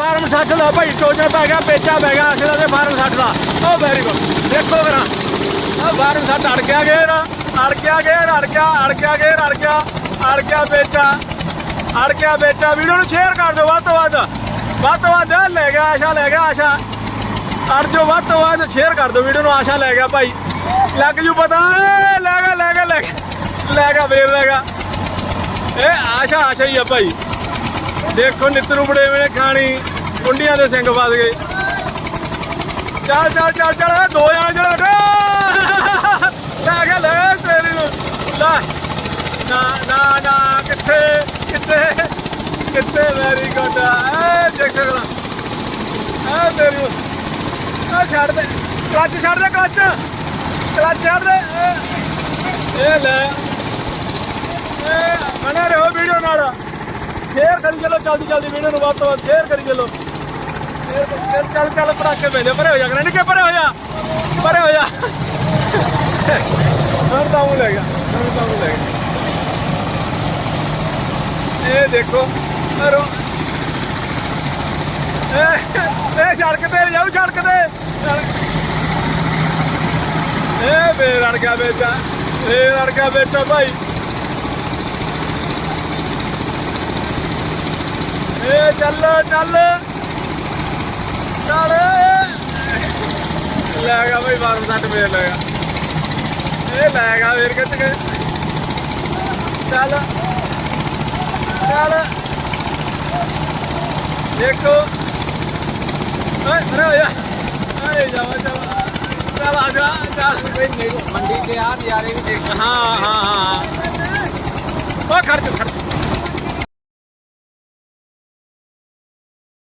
Farm 60 ਦਾ ਭਾਈ, ਟੋਜਨ ਪੈ ਗਿਆ, ਪੇਚਾ ਪੈ ਗਿਆ, ਅਸੇ ਦਾ ਫਾਰਮ 60 ਦਾ ਉਹ ਵੈਰੀ ਗੁੱਡ ਦੇਖੋ ਕਰਾਂ ਆ ਫਾਰਮ 60 ਅੜ ਗਿਆ ਗੇਰ ਅੜ ਗਿਆ ਗੇਰ ਅੜ ਗਿਆ ਅੜ ਗਿਆ ਗੇਰ ਅੜ ਗਿਆ ਅੜ ਗਿਆ ਪੇਚਾ। ਅੜ ਗਿਆ ਪੇਚਾ। ਵੀਡੀਓ ਨੂੰ ਸ਼ੇਅਰ ਕਰ ਦਿਓ ਵੱਧ ਤੋਂ ਵੱਧ। ਵੱਧ ਤੋਂ ਵੱਧ ਲੈ ਗਿਆ, ਆਸ਼ਾ ਲੈ ਗਿਆ, ਆਸ਼ਾ। ਅੜ ਜੋ ਵੱਧ ਤੋਂ ਵੱਧ ਸ਼ੇਅਰ ਕਰ ਦਿਓ ਵੀਡੀਓ ਨੂੰ, ਆਸ਼ਾ ਲੈ ਗਿਆ ਭਾਈ। ਲੱਗ ਜੂ ਪਤਾ? ਲੈ ਗਿਆ ਲੈ ਗਿਆ ਲੈ ਗਿਆ। ਲੈ ਗਿਆ, ਫੇਰ ਲੈ ਗਿਆ। ਇਹ ਆਸ਼ਾ ਆਸ਼ਾ ਹੀ ਆ ਭਾਈ। ਦੇਖੋ ਨਿੱਤਰੂ ਬੜੇ ਵੇ ਖਾਣੀ। ਕੁੰਡੀਆਂ ਦੇ ਸਿੰਘ ਫਸ ਗਏ। ਚੱਲ ਚੱਲ ਚੱਲ ਚੱਲ ਦੋ ਜਾਣੇ ਜਿਹੜੇ ਲੈ ਗਿਆ ਲੈ, ਤੇਰੀ ਨੂੰ। ਲੈ। ਨਾ ਨਾ ਨਾ, ਕਿੱਥੇ ਕਿੱਥੇ ਕਿੱਥੇ ਵੈਰੀ ਗੁੱਡ ਐ ਦੇਖ ਸਕਦਾ ਐ ਤੇਰੀ ਨੂੰ। ਐ ਛੱਡ ਦੇ। ਕਲੱਚ ਛੱਡ ਦੇ, ਕਲੱਚ। ਕਲੱਚ ਛੱਡ ਦੇ। ਇਹ- ਲੈ। ਇਹ ਬਣੇ ਰਹੋ ਵੀਡੀਓ ਨਾਲ। ਸ਼ੇਅਰ ਕਰੀ ਚਲੋ, ਜਲਦੀ ਜਲਦੀ ਵੀਡੀਓ ਨੂੰ ਵੱਧ ਤੋਂ ਵੱਧ ਸ਼ੇਅਰ ਕਰੀ ਚਲੋ। ਚੱਲ ਚੱਲ ਚੱਲ ਪੜਾਕੇ ਪੈਂਦੇ ਪਰੇ ਹੋ ਜਾ ਕਰਾਂ ਨਿੱਕੇ, ਪਰੇ ਹੋ ਜਾ, ਪਰੇ ਹੋ ਜਾ। ਹੁਣ ਤਾਂ ਉਹ ਲੈ ਗਿਆ ਤਾਂ ਉਹ ਲੈ ਇਹ ਦੇਖੋ, ਅਰੋ। ਇਹ ਸੜਕ ਤੇ ਜਾਊ ਸੜਕ ਤੇ। ਇਹ ਫੇਰ ਅੜ ਗਿਆ ਬੇਟਾ ਫੇਰ ਅੜ ਬੇਟਾ ਭਾਈ। ਇਹ ਚੱਲ ਚੱਲ। ਚੱਲ ਲੈ ਗਿਆ ਬਈ ਬਾਰ ਸੱਟ ਫੇਰ ਲੈ ਗਿਆ ਇਹ ਲੈ ਗਿਆ ਫੇਰ ਕਿੱਥੇ ਗਏ ਚੱਲ। ਚੱਲ। ਦੇਖੋ। ਓਏ ਅਰੇ ਹੋ ਜਾ। ਅਰੇ ਜਾਵਾ ਜਾਵਾ ਚੱਲ ਆ ਜਾ ਚੱਲ। ਮੰਡੀ ਤੇ ਆ ਨਜ਼ਾਰੇ ਵੀ ਦੇਖ। ਹਾਂ ਹਾਂ ਹਾਂ। ਉਹ ਖੜ ਜਾ ਖੜ